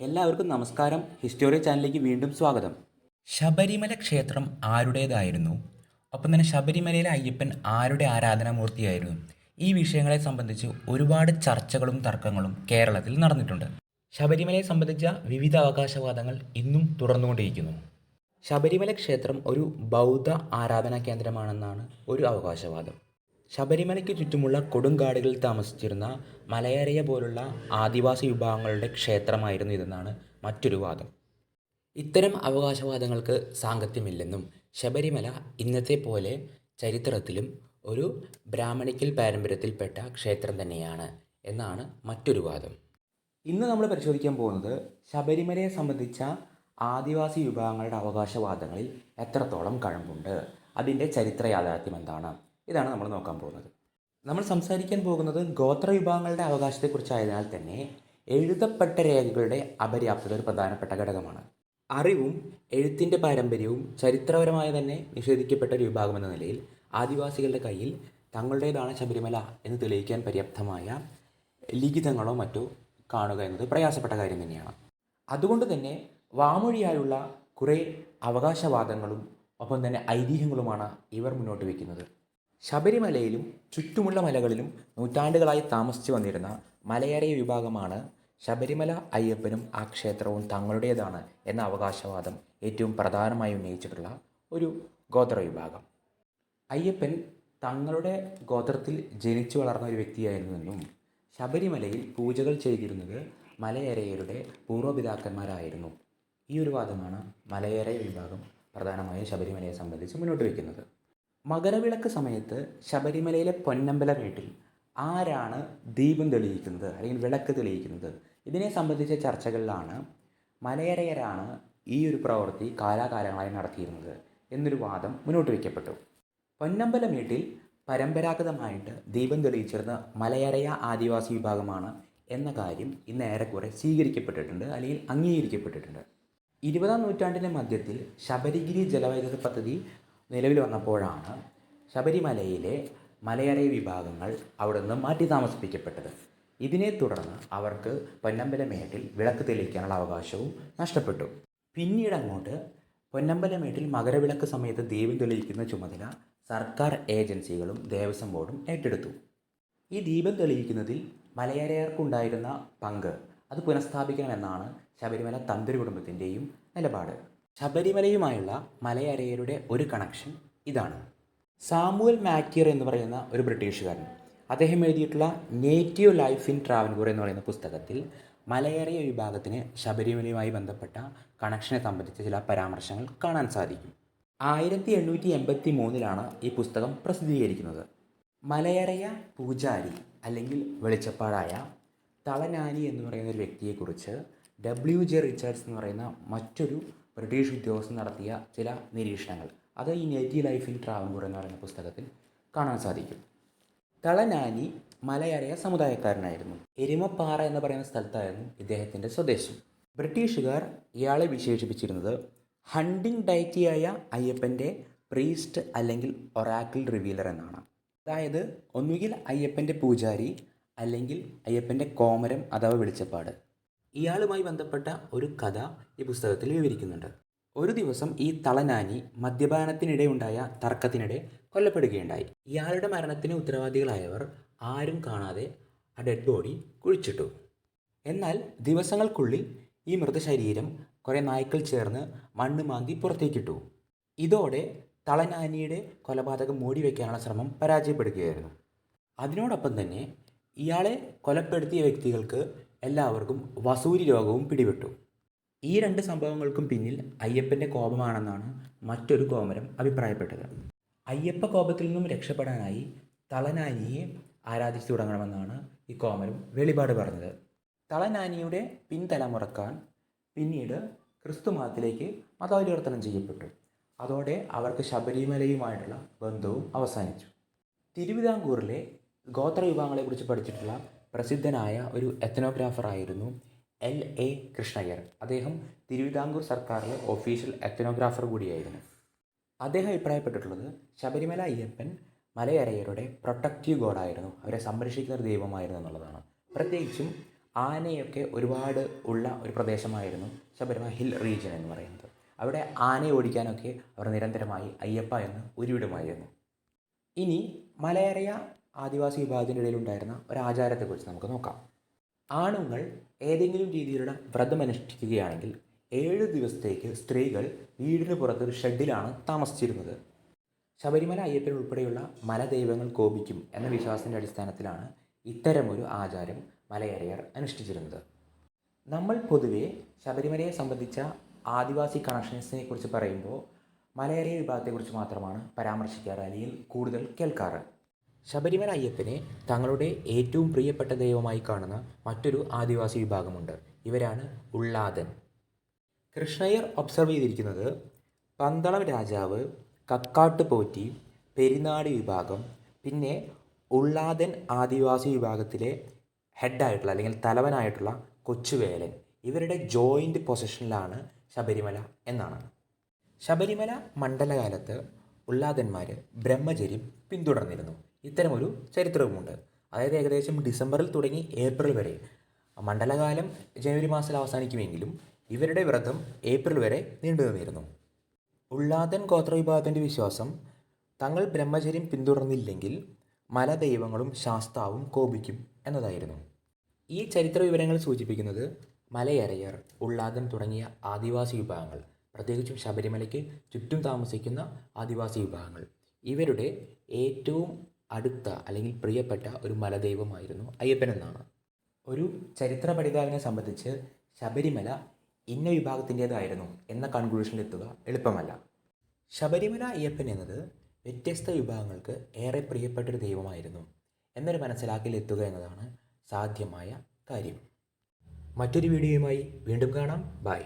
എല്ലാവർക്കും നമസ്കാരം. ഹിസ്റ്റോറി ചാനലിലേക്ക് വീണ്ടും സ്വാഗതം. ശബരിമല ക്ഷേത്രം ആരുടേതായിരുന്നു? ഒപ്പം തന്നെ ശബരിമലയിലെ അയ്യപ്പൻ ആരുടെ ആരാധനാമൂർത്തിയായിരുന്നു? ഈ വിഷയങ്ങളെ സംബന്ധിച്ച് ഒരുപാട് ചർച്ചകളും തർക്കങ്ങളും കേരളത്തിൽ നടന്നിട്ടുണ്ട്. ശബരിമലയെ സംബന്ധിച്ച വിവിധ അവകാശവാദങ്ങൾ ഇന്നും തുടർന്നുകൊണ്ടിരിക്കുന്നു ശബരിമല ക്ഷേത്രം ഒരു ബൗദ്ധ ആരാധനാ കേന്ദ്രമാണെന്നാണ് ഒരു അവകാശവാദം. ശബരിമലയ്ക്ക് ചുറ്റുമുള്ള കൊടുങ്കാടുകളിൽ താമസിച്ചിരുന്ന മലയരയ പോലുള്ള ആദിവാസി വിഭാഗങ്ങളുടെ ക്ഷേത്രമായിരുന്നു ഇതെന്നാണ് മറ്റൊരു വാദം. ഇത്തരം അവകാശവാദങ്ങൾക്ക് സാങ്കത്യമില്ലെന്നും ശബരിമല ഇന്നത്തെ പോലെ ചരിത്രത്തിലും ഒരു ബ്രാഹ്മണിക്കൽ പാരമ്പര്യത്തിൽപ്പെട്ട ക്ഷേത്രം തന്നെയാണ് എന്നാണ് മറ്റൊരു വാദം. ഇന്ന് നമ്മൾ പരിശോധിക്കാൻ പോകുന്നത് ശബരിമലയെ സംബന്ധിച്ച ആദിവാസി വിഭാഗങ്ങളുടെ അവകാശവാദങ്ങളിൽ എത്രത്തോളം കഴമ്പുണ്ട്? അതിന്റെ ചരിത്ര യാഥാർത്ഥ്യം എന്താണ്? ഇതാണ് നമ്മൾ നോക്കാൻ പോകുന്നത്. നമ്മൾ സംസാരിക്കാൻ പോകുന്നത് ഗോത്ര വിഭാഗങ്ങളുടെ അവകാശത്തെക്കുറിച്ചായതിനാൽ തന്നെ എഴുതപ്പെട്ട രേഖകളുടെ അപര്യാപ്തത ഒരു പ്രധാനപ്പെട്ട ഘടകമാണ്. അറിവും എഴുത്തിന്റെ പാരമ്പര്യവും ചരിത്രപരമായി തന്നെ നിഷേധിക്കപ്പെട്ട ഒരു വിഭാഗമെന്ന നിലയിൽ ആദിവാസികളുടെ കയ്യിൽ തങ്ങളുടേതാണ് ശബരിമല എന്ന് തെളിയിക്കാൻ പര്യാപ്തമായ ലിഖിതങ്ങളോ മറ്റോ കാണുക എന്നത് പ്രയാസപ്പെട്ട കാര്യം തന്നെയാണ്. അതുകൊണ്ട് തന്നെ വാമൊഴിയായുള്ള കുറേ അവകാശവാദങ്ങളും ഒപ്പം തന്നെ ഐതിഹ്യങ്ങളുമാണ് ഇവർ മുന്നോട്ട് വയ്ക്കുന്നത്. ശബരിമലയിലും ചുറ്റുമുള്ള മലകളിലും നൂറ്റാണ്ടുകളായി താമസിച്ചു വന്നിരുന്ന മലയരയ വിഭാഗമാണ് ശബരിമല അയ്യപ്പനും ആ ക്ഷേത്രവും തങ്ങളുടേതാണ് എന്ന അവകാശവാദം ഏറ്റവും പ്രധാനമായി ഉന്നയിച്ചിട്ടുള്ള ഒരു ഗോത്ര വിഭാഗം. അയ്യപ്പൻ തങ്ങളുടെ ഗോത്രത്തിൽ ജനിച്ചു വളർന്ന ഒരു വ്യക്തിയായിരുന്നെന്നും ശബരിമലയിൽ പൂജകൾ ചെയ്തിരുന്നത് മലയരയരുടെ പൂർവപിതാക്കന്മാരായിരുന്നു. ഈ ഒരു വാദമാണ് മലയരയ വിഭാഗം പ്രധാനമായും ശബരിമലയെ സംബന്ധിച്ച് മുന്നോട്ട് വയ്ക്കുന്നത്. മകരവിളക്ക് സമയത്ത് ശബരിമലയിലെ പൊന്നമ്പല വീട്ടിൽ ആരാണ് ദീപം തെളിയിക്കുന്നത് അല്ലെങ്കിൽ വിളക്ക് തെളിയിക്കുന്നത്? ഇതിനെ സംബന്ധിച്ച ചർച്ചകളിലാണ് മലയരയരാണ് ഈ ഒരു പ്രവൃത്തി കാലാകാലങ്ങളായി നടത്തിയിരുന്നത് എന്നൊരു വാദം മുന്നോട്ട് വയ്ക്കപ്പെട്ടു. പൊന്നമ്പല വീട്ടിൽ പരമ്പരാഗതമായിട്ട് ദീപം തെളിയിച്ചിരുന്ന മലയരയ ആദിവാസി വിഭാഗമാണ് എന്ന കാര്യം ഇന്ന് ഏറെക്കുറെ സ്വീകരിക്കപ്പെട്ടിട്ടുണ്ട് അല്ലെങ്കിൽ അംഗീകരിക്കപ്പെട്ടിട്ടുണ്ട്. ഇരുപതാം നൂറ്റാണ്ടിന്റെ മധ്യത്തിൽ ശബരിഗിരി ജലവൈദ്യുത പദ്ധതി നിലവിൽ വന്നപ്പോഴാണ് ശബരിമലയിലെ മലയരയ വിഭാഗങ്ങൾ അവിടെ നിന്ന് മാറ്റി താമസിപ്പിക്കപ്പെട്ടത്. ഇതിനെ തുടർന്ന് അവർക്ക് പൊന്നമ്പലമേട്ടിൽ വിളക്ക് തെളിയിക്കാനുള്ള അവകാശവും നഷ്ടപ്പെട്ടു. പിന്നീട് അങ്ങോട്ട് പൊന്നമ്പലമേട്ടിൽ മകരവിളക്ക് സമയത്ത് ദീപം തെളിയിക്കുന്ന ചുമതല സർക്കാർ ഏജൻസികളും ദേവസ്വം ബോർഡും ഏറ്റെടുത്തു. ഈ ദീപം തെളിയിക്കുന്നതിൽ മലയരയർക്കുണ്ടായിരുന്ന പങ്ക് അത് പുനഃസ്ഥാപിക്കണമെന്നാണ് ശബരിമല തന്ത്രി കുടുംബത്തിന്റെയും നിലപാട്. ശബരിമലയുമായുള്ള മലയരയരുടെ ഒരു കണക്ഷൻ ഇതാണ്. സാമുവൽ മാക്യർ എന്ന് പറയുന്ന ഒരു ബ്രിട്ടീഷുകാരൻ. അദ്ദേഹം എഴുതിയിട്ടുള്ള നേറ്റീവ് ലൈഫ് ഇൻ ട്രാവൻകൂർ എന്ന് പറയുന്ന പുസ്തകത്തിൽ മലയരയ വിഭാഗത്തിന് ശബരിമലയുമായി ബന്ധപ്പെട്ട കണക്ഷനെ സംബന്ധിച്ച ചില പരാമർശങ്ങൾ കാണാൻ സാധിക്കും. ആയിരത്തി എണ്ണൂറ്റി എൺപത്തി മൂന്നിലാണ് ഈ പുസ്തകം പ്രസിദ്ധീകരിക്കുന്നത്. മലയറയ പൂജാരി അല്ലെങ്കിൽ വെളിച്ചപ്പാടായ തളനാനി എന്ന് പറയുന്ന ഒരു വ്യക്തിയെക്കുറിച്ച് ഡബ്ല്യു ജെ റിച്ചാർഡ്സ് എന്ന് പറയുന്ന മറ്റൊരു ബ്രിട്ടീഷ് ഉദ്യോഗസ്ഥൻ നടത്തിയ ചില നിരീക്ഷണങ്ങൾ. അത് ഈ നെറ്റി ലൈഫ് ഇൻ ട്രാവൻകൂർ എന്ന് പറയുന്ന പുസ്തകത്തിൽ കാണാൻ സാധിക്കും. തളനാനി മലയരയ സമുദായക്കാരനായിരുന്നു. എരുമപ്പാറ എന്ന് പറയുന്ന സ്ഥലത്തായിരുന്നു ഇദ്ദേഹത്തിന്റെ സ്വദേശം. ബ്രിട്ടീഷുകാർ ഇയാളെ വിശേഷിപ്പിച്ചിരുന്നത് ഹണ്ടിങ് ഡയറ്റിയായ അയ്യപ്പന്റെ പ്രീസ്റ്റ് അല്ലെങ്കിൽ ഒറാക്കിൾ റിവീലർ എന്നാണ്. അതായത് ഒന്നുകിൽ അയ്യപ്പന്റെ പൂജാരി അല്ലെങ്കിൽ അയ്യപ്പന്റെ കോമരം അഥവാ വെളിച്ചപ്പാട്. ഇയാളുമായി ബന്ധപ്പെട്ട ഒരു കഥ ഈ പുസ്തകത്തിൽ വിവരിക്കുന്നുണ്ട്. ഒരു ദിവസം ഈ തളനാനി മദ്യപാനത്തിനിടെ ഉണ്ടായ തർക്കത്തിനിടെ കൊല്ലപ്പെടുകയുണ്ടായി. ഇയാളുടെ മരണത്തിന് ഉത്തരവാദികളായവർ ആരും കാണാതെ ആ ഡെഡ് ബോഡി കുഴിച്ചിട്ടു. എന്നാൽ ദിവസങ്ങൾക്കുള്ളിൽ ഈ മൃതശരീരം കുറേ നായ്ക്കൾ ചേർന്ന് മണ്ണ് മാന്തി പുറത്തേക്കിട്ടു. ഇതോടെ തളനാനിയുടെ കൊലപാതകം മൂടി വയ്ക്കാനുള്ള ശ്രമം പരാജയപ്പെടുകയായിരുന്നു. അതിനോടൊപ്പം തന്നെ ഇയാളെ കൊലപ്പെടുത്തിയ വ്യക്തികൾക്ക് എല്ലാവർക്കും വസൂരി രോഗവും പിടിപെട്ടു. ഈ രണ്ട് സംഭവങ്ങൾക്കും പിന്നിൽ അയ്യപ്പന്റെ കോപമാണെന്നാണ് മറ്റൊരു കോമരം അഭിപ്രായപ്പെട്ടത്. അയ്യപ്പ കോപത്തിൽ നിന്നും രക്ഷപ്പെടാനായി തളനാനിയെ ആരാധിച്ചു തുടങ്ങണമെന്നാണ് ഈ കോമരം വെളിപാട് പറഞ്ഞത്. തളനാനിയുടെ പിൻതലമുറക്കാൻ പിന്നീട് ക്രിസ്തുമതത്തിലേക്ക് മതപരിവർത്തനം ചെയ്യപ്പെട്ടു. അതോടെ അവർക്ക് ശബരിമലയുമായിട്ടുള്ള ബന്ധവും അവസാനിച്ചു. തിരുവിതാംകൂറിലെ ഗോത്ര വിഭാഗങ്ങളെക്കുറിച്ച് പഠിച്ചിട്ടുള്ള പ്രസിദ്ധനായ ഒരു എത്നോഗ്രാഫറായിരുന്നു എൽ എ കൃഷ്ണയ്യർ. അദ്ദേഹം തിരുവിതാംകൂർ സർക്കാരിലെ ഒഫീഷ്യൽ എത്നോഗ്രാഫർ കൂടിയായിരുന്നു. അദ്ദേഹം അഭിപ്രായപ്പെട്ടിട്ടുള്ളത് ശബരിമല അയ്യപ്പൻ മലയരയരുടെ പ്രൊട്ടക്റ്റീവ് ഗോഡായിരുന്നു അവരെ സംരക്ഷിക്കുന്ന ഒരു ദൈവമായിരുന്നു എന്നുള്ളതാണ്. പ്രത്യേകിച്ചും ആനയൊക്കെ ഒരുപാട് ഉള്ള ഒരു പ്രദേശമായിരുന്നു ശബരിമല ഹിൽ റീജിയൻ എന്ന് പറയുന്നത്. അവിടെ ആനയെ ഓടിക്കാനൊക്കെ അവർ നിരന്തരമായി അയ്യപ്പ എന്ന് ഉരുവിടുമായിരുന്നു. ഇനി മലയറിയ ആദിവാസി വിഭാഗത്തിന്റെ ഇടയിലുണ്ടായിരുന്ന ഒരു ആചാരത്തെക്കുറിച്ച് നമുക്ക് നോക്കാം. ആണുങ്ങൾ ഏതെങ്കിലും രീതിയിലുള്ള വ്രതം അനുഷ്ഠിക്കുകയാണെങ്കിൽ ഏഴ് ദിവസത്തേക്ക് സ്ത്രീകൾ വീടിന് പുറത്ത് ഒരു ഷെഡിലാണ് താമസിച്ചിരുന്നത്. ശബരിമല അയ്യപ്പൻ ഉൾപ്പെടെയുള്ള മലദൈവങ്ങൾ കോപിക്കും എന്ന വിശ്വാസത്തിന്റെ അടിസ്ഥാനത്തിലാണ് ഇത്തരമൊരു ആചാരം മലയരയർ അനുഷ്ഠിച്ചിരുന്നത്. നമ്മൾ പൊതുവെ ശബരിമലയെ സംബന്ധിച്ച ആദിവാസി കണക്ഷൻസിനെ കുറിച്ച് പറയുമ്പോൾ മലയറിയ വിഭാഗത്തെക്കുറിച്ച് മാത്രമാണ് പരാമർശിക്കാറ് അല്ലെങ്കിൽ കൂടുതൽ കേൾക്കാറ്. ശബരിമല അയ്യപ്പനെ തങ്ങളുടെ ഏറ്റവും പ്രിയപ്പെട്ട ദൈവമായി കാണുന്ന മറ്റൊരു ആദിവാസി വിഭാഗമുണ്ട്. ഇവരാണ് ഉള്ളാദൻ. കൃഷ്ണയ്യർ ഒബ്സർവ് ചെയ്തിരിക്കുന്നത് പന്തളം രാജാവ് കക്കാട്ട് പോറ്റി പെരിനാട് വിഭാഗം പിന്നെ ഉള്ളാദൻ ആദിവാസി വിഭാഗത്തിലെ ഹെഡായിട്ടുള്ള അല്ലെങ്കിൽ തലവനായിട്ടുള്ള കൊച്ചുവേലൻ. ഇവരുടെ ജോയിന്റ് പൊസിഷനിലാണ് ശബരിമല എന്നാണ്. ശബരിമല മണ്ഡലകാലത്ത് ഉള്ളാദന്മാർ ബ്രഹ്മചര്യം പിന്തുടർന്നിരുന്നു. ഇത്തരമൊരു ചരിത്രവുമുണ്ട്. അതായത് ഏകദേശം ഡിസംബറിൽ തുടങ്ങി ഏപ്രിൽ വരെ. മണ്ഡലകാലം ജനുവരി മാസത്തിൽ അവസാനിക്കുമെങ്കിലും ഇവരുടെ വ്രതം ഏപ്രിൽ വരെ നീണ്ടു നിന്നിരുന്നു. ഗോത്ര ഗോത്രവിഭാഗത്തിന്റെ വിശ്വാസം തങ്ങൾ ബ്രഹ്മചര്യം പിന്തുടർന്നില്ലെങ്കിൽ മലദൈവങ്ങളും ശാസ്താവും കോപിക്കും എന്നതായിരുന്നു. ഈ ചരിത്ര വിവരങ്ങൾ സൂചിപ്പിക്കുന്നത് മലയരയർ ഉള്ളാതൻ തുടങ്ങിയ ആദിവാസി വിഭാഗങ്ങൾ പ്രത്യേകിച്ചും ശബരിമലയ്ക്ക് ചുറ്റും താമസിക്കുന്ന ആദിവാസി വിഭാഗങ്ങൾ. ഇവരുടെ ഏറ്റവും അടുത്ത അല്ലെങ്കിൽ പ്രിയപ്പെട്ട ഒരു മലദൈവമായിരുന്നു അയ്യപ്പൻ എന്നാണ്. ഒരു ചരിത്ര പഠിതാവിനെ സംബന്ധിച്ച് ശബരിമല ഇന്ന വിഭാഗത്തിന്റേതായിരുന്നു എന്ന കൺക്ലൂഷനിലെത്തുക എളുപ്പമല്ല. ശബരിമല അയ്യപ്പൻ എന്നത് വ്യത്യസ്ത വിഭാഗങ്ങൾക്ക് ഏറെ പ്രിയപ്പെട്ടൊരു ദൈവമായിരുന്നു എന്നൊരു മനസ്സിലാക്കലെത്തുക എന്നതാണ് സാധ്യമായ കാര്യം. മറ്റൊരു വീഡിയോയുമായി വീണ്ടും കാണാം. ബൈ.